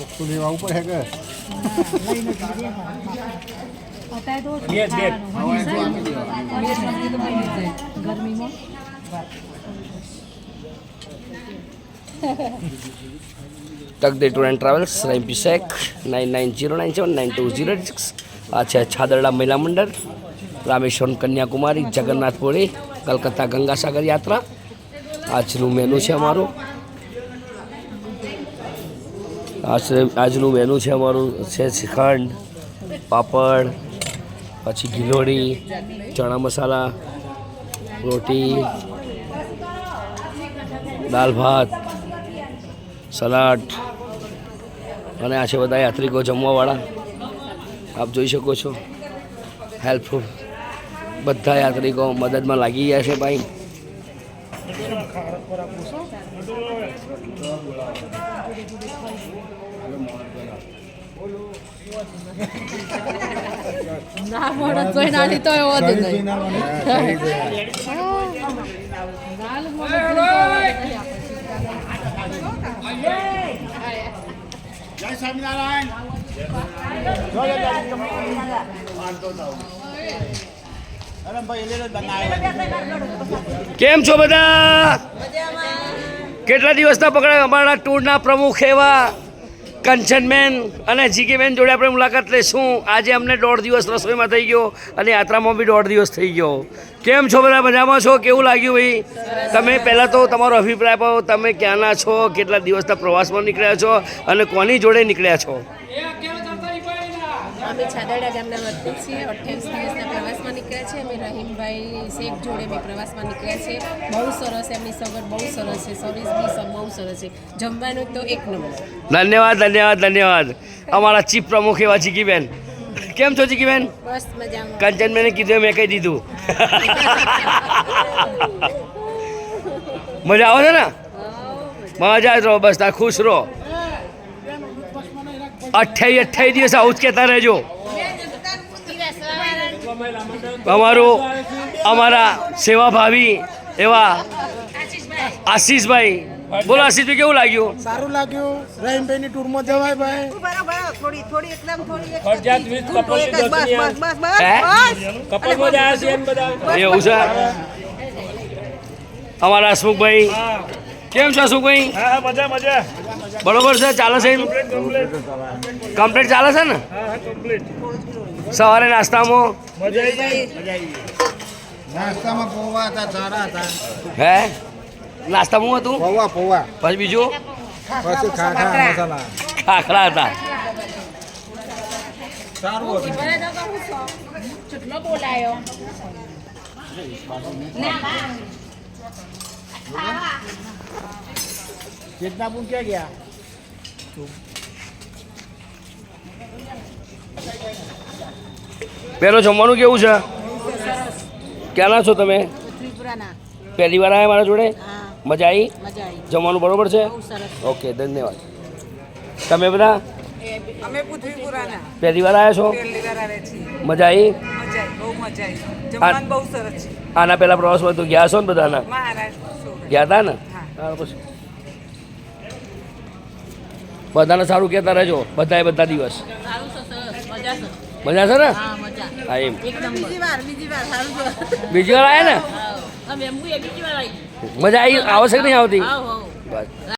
કોક લેવા ઉપર હે કે? અત્યારે તો બે. જ, બે જ. ગરમીમાં તકદે tour and travels MP Shaikh nine nine zero nine seven nine two zero six આ છે છાદરડા મહિલા મંડળ રામેશ્વરમ કન્યાકુમારી જગન્નાથપુરી કલકત્તા ગંગાસાગર યાત્રા આજનું મેનુ છે અમારું આજ આજનું મેનુ છે અમારું. છે શ્રીખંડ, પાપડ, પછી ગિલોડી, ચણા મસાલા, રોટી, દાલ ભાત, સલાડ અને આ છે બધા યાત્રિકો જમવાવાળા. આપ જોઈ શકો છો. હેલ્પફુલ બધા યાત્રિકો મદદમાં લાગી ગયા છે ભાઈ. ના મોડો જોઈ ના લીધો એવો જ નહીં કેમ છો બધા? કેટલા દિવસના પકડાય અમારા ટૂરના પ્રમુખ એવા? કંચનબેન અને જીકેબેન જોડે આપણે મુલાકાત લઈશું. આજે અમને દોઢ દિવસ રસોઈમાં થઈ ગયો અને યાત્રામાં બી દોઢ દિવસ થઈ ગયો. કેમ છો બધા? મજામાં છો? કેવું લાગ્યું ભાઈ? તમે પહેલાં તો તમારો અભિપ્રાય પાઓ તમે ક્યાંના છો? કેટલા દિવસના પ્રવાસમાં નીકળ્યા છો? અને કોની જોડે નીકળ્યા છો? અમે છાદાડા ગામના વતની છીએ. અઠ્યાવીસ દિવસના પ્રવાસમાં નીકળ્યા છે. અમે રહીમભાઈ શેખ જોડે અમે પ્રવાસમાં નીકળ્યા છે બહુ સરસ એમની સગવડ બહુ સરસ છે. સર્વિસ બી બહુ સરસ છે. જમવાનું તો એક નંબર. ધન્યવાદ ધન્યવાદ ધન્યવાદ. અમારા ચીફ પ્રમુખ એવા જીકીબેન કેમ છો જીકીબેન બસ મજામાં. કંચનબેને કીધું મેં કહી દીધું. મજા આવે છે ને? મજા જ રહો બસ તાર ખુશ રહો. અઠ્યાવીસ અઠ્યાવીસ દિવસ આવું જ કહેતા રહેજો. અમારું અમારા સેવાભાવી એવા આશીષભાઈ. બોલો આશીષભાઈ કેવું લાગ્યું? સારું લાગ્યું. રહીમભાઈની ટૂરમાં જવાય ભાઈ. થોડી થોડી એકદમ થોડી ફરજિયાત with couple બસ બસ બસ. હે? બસ કપલમાં જ આવ્યા બધા. એવું છે? અમારા હસમુખભાઈ કેમ છો શું હા હા મજા મજા. બરોબર છે ચાલે છે કમ્પ્લીટ ચાલે છે ને? હા હા કમ્પ્લીટ સવારે નાસ્તામાં? મજા નાસ્તામાં પૌવા હતા સારા હતા. હે? નાસ્તામાં હતું? પૌવા પૌવા. પછી બીજું? પછી મસાલા. ખાખરા હતા. સારું હતું. ચૂંટલો બોલાયો ક્યાં ગયા? પેલો જમવાનું કેવું છે? ક્યાંના છો તમે? પહેલી વાર આવ્યા મારા જોડે? મજા આવી જમવાનું બરોબર છે? ઓકે ધન્યવાદ. તમે બધા? અમે પહેલી વાર આવ્યા છો? પહેલી વાર આવે છીએ મજા આવી મજા આવી બહુ મજા આવી જમવાનું બહુ સરસ છે. આના પહેલા પ્રવાસમાં તો ગયા છો ને બધાના? ગયા હતા ને? પછી. બધાને સારું કહેતા રહેજો બધાએ બધા દિવસ. સારું છે સરસ. મજા છે. ને? હા એમ. બીજી વાર બીજી વાર સારું છે. બીજી વાર આવ્યા ને? અમે એમ બીજી વાર આવી મજા આવી આવશે કે નહીં આવતી? બસ.